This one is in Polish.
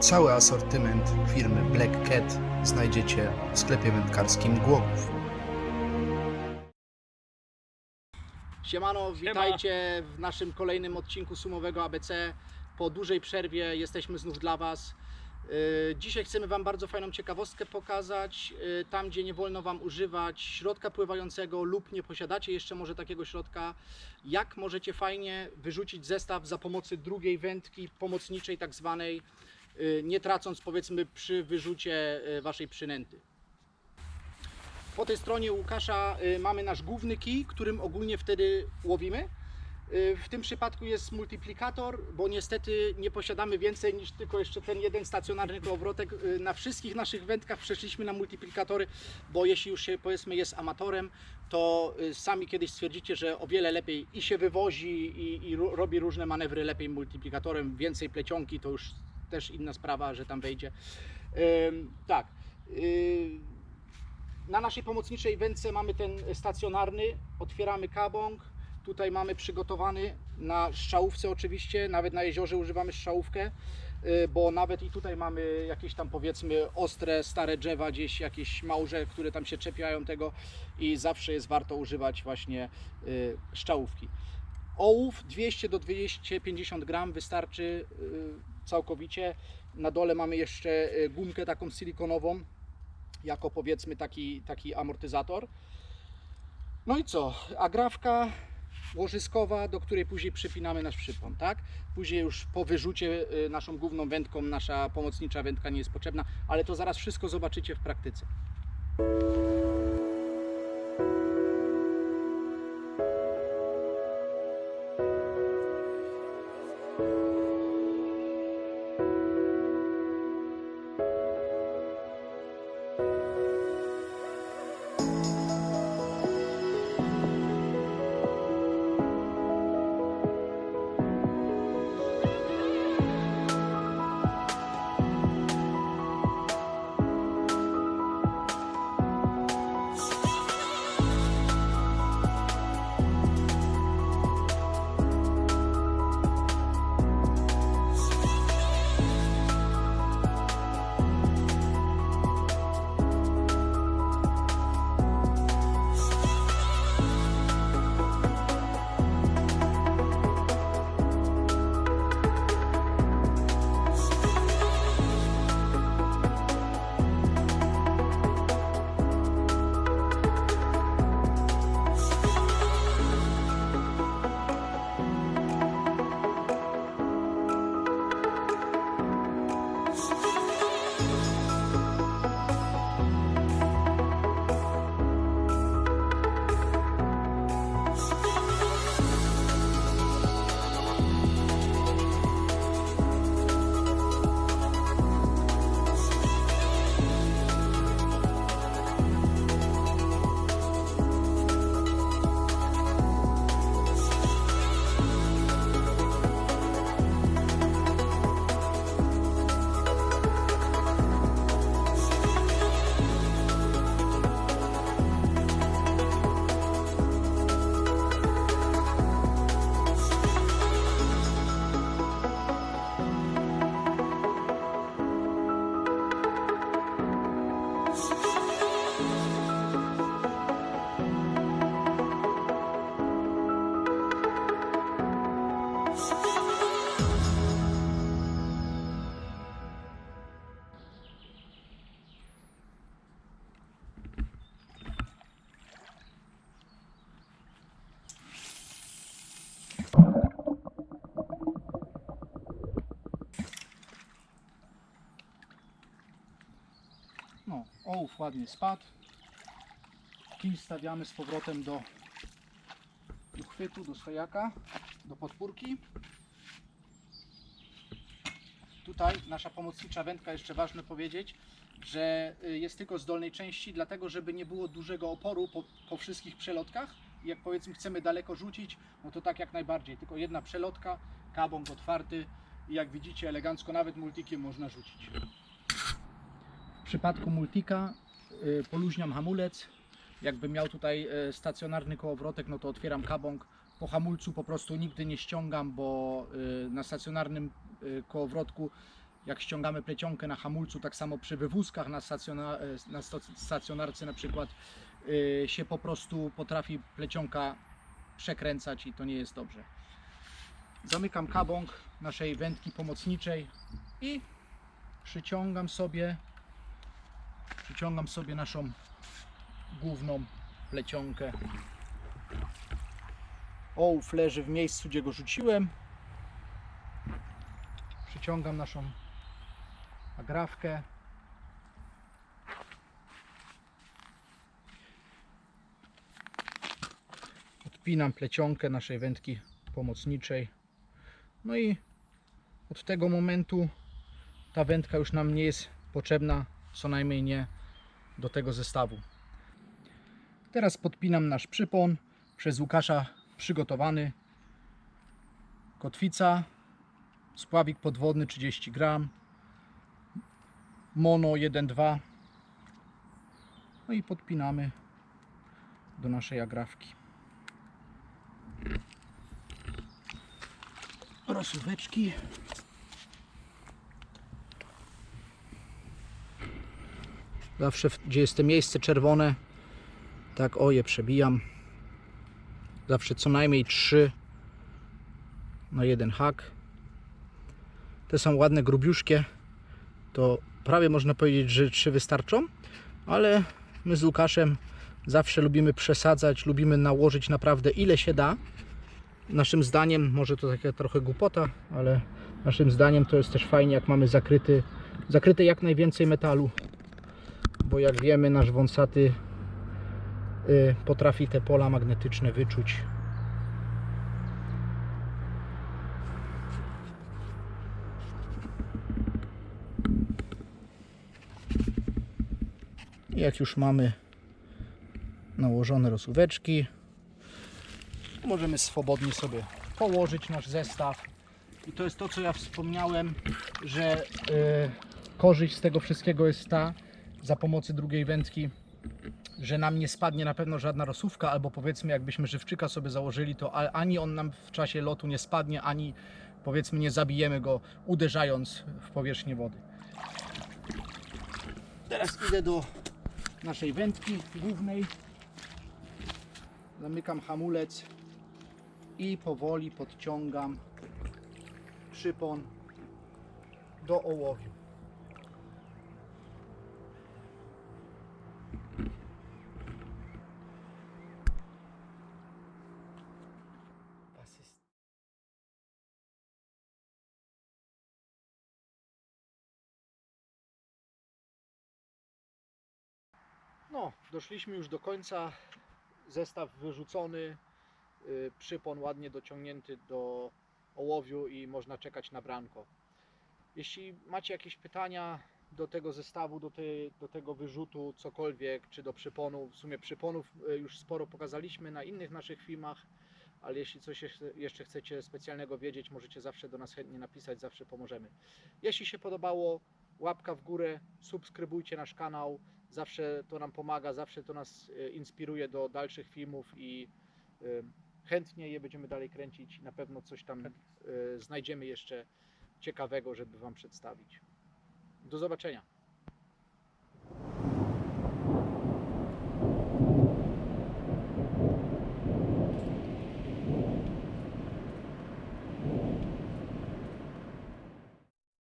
Cały asortyment firmy Black Cat znajdziecie w sklepie wędkarskim Głogów. Siemano, witajcie w naszym kolejnym odcinku Sumowego ABC. Po dużej przerwie jesteśmy znów dla Was. Yy, Dzisiaj chcemy Wam bardzo fajną ciekawostkę pokazać. Yy, Tam, gdzie nie wolno Wam używać środka pływającego lub nie posiadacie jeszcze może takiego środka, jak możecie fajnie wyrzucić zestaw za pomocą drugiej wędki pomocniczej, tak zwanej, nie tracąc powiedzmy przy wyrzucie yy, Waszej przynęty. Po tej stronie Łukasza y, mamy nasz główny kij, którym ogólnie wtedy łowimy. Y, W tym przypadku jest multiplikator, bo niestety nie posiadamy więcej niż tylko jeszcze ten jeden stacjonarny kołowrotek. Y, Na wszystkich naszych wędkach przeszliśmy na multiplikatory, bo jeśli już się powiedzmy jest amatorem, to y, sami kiedyś stwierdzicie, że o wiele lepiej i się wywozi i, i ro- robi różne manewry lepiej multiplikatorem, więcej plecionki to już też inna sprawa, że tam wejdzie. Tak. na naszej pomocniczej wędce mamy ten stacjonarny, otwieramy kabong, tutaj mamy przygotowany na strzałówce oczywiście, nawet na jeziorze używamy strzałówkę, y, bo nawet i tutaj mamy jakieś tam powiedzmy ostre, stare drzewa, gdzieś jakieś małże, które tam się czepiają tego i zawsze jest warto używać właśnie y, strzałówki. Ołów 200 do 250 gram wystarczy y, całkowicie. Na dole mamy jeszcze y, gumkę taką silikonową, jako powiedzmy taki, taki amortyzator. No i co? Agrafka łożyskowa, do której później przypinamy nasz przypon, tak? Później już po wyrzucie y, naszą główną wędką nasza pomocnicza wędka nie jest potrzebna, ale to zaraz wszystko zobaczycie w praktyce. Ładnie spadł. Kij stawiamy z powrotem do uchwytu, do stojaka, do podpórki. Tutaj nasza pomocnicza wędka, jeszcze ważne powiedzieć, że y, jest tylko z dolnej części, dlatego żeby nie było dużego oporu po, po wszystkich przelotkach. Jak powiedzmy chcemy daleko rzucić, no to tak jak najbardziej, tylko jedna przelotka, kabong otwarty i jak widzicie elegancko nawet multikiem można rzucić. Przypadku multika y, poluźniam hamulec. Jakbym miał tutaj y, stacjonarny kołowrotek, no to otwieram kabong. Po hamulcu po prostu nigdy nie ściągam, bo y, na stacjonarnym kołowrotku jak ściągamy plecionkę na hamulcu, tak samo przy wywózkach na, na stacjonarce na przykład się po prostu potrafi plecionka przekręcać i to nie jest dobrze. Zamykam kabąk naszej wędki pomocniczej i przyciągam sobie przyciągam sobie naszą główną plecionkę. Ołów leży w miejscu, gdzie go rzuciłem. Przyciągam naszą agrafkę. Odpinam plecionkę naszej wędki pomocniczej. No i od tego momentu ta wędka już nam nie jest potrzebna, co najmniej nie do tego zestawu. Teraz podpinam nasz przypon przez Łukasza przygotowany. Kotwica, spławik podwodny 30 gram, mono 1,2 no i podpinamy do naszej agrafki. Rozsóweczki. Zawsze, gdzie jest to miejsce czerwone, tak o je przebijam. Zawsze co najmniej 3 na jeden hak. Te są ładne, grubiuszkie. To prawie można powiedzieć, że 3 wystarczą, ale my z Łukaszem zawsze lubimy przesadzać, lubimy nałożyć naprawdę ile się da. Naszym zdaniem, może to taka trochę głupota, ale naszym zdaniem to jest też fajnie, jak mamy zakryty, zakryte jak najwięcej metalu bo jak wiemy nasz wąsaty y, potrafi te pola magnetyczne wyczuć. Jak już mamy nałożone rozsuweczki, możemy swobodnie sobie położyć nasz zestaw. I to jest to, co ja wspomniałem, że y, korzyść z tego wszystkiego jest ta, za pomocy drugiej wędki, że nam nie spadnie na pewno żadna rosówka, albo powiedzmy jakbyśmy żywczyka sobie założyli, to ani on nam w czasie lotu nie spadnie, ani powiedzmy nie zabijemy go uderzając w powierzchnię wody. Teraz idę do naszej wędki głównej. Zamykam hamulec i powoli podciągam przypon do ołowiu. No, doszliśmy już do końca. Zestaw wyrzucony, y, przypon ładnie dociągnięty do ołowiu i można czekać na branko. Jeśli macie jakieś pytania do tego zestawu, do, do tego wyrzutu, cokolwiek, czy do przyponu, w sumie przyponów y, już sporo pokazaliśmy na innych naszych filmach, ale jeśli coś jeszcze chcecie specjalnego wiedzieć, możecie zawsze do nas chętnie napisać, zawsze pomożemy. Jeśli się podobało, łapka w górę, subskrybujcie nasz kanał, zawsze to nam pomaga, zawsze to nas y, inspiruje do dalszych filmów i y, chętnie je będziemy dalej kręcić. Na pewno coś tam y, znajdziemy jeszcze ciekawego, żeby Wam przedstawić. Do zobaczenia.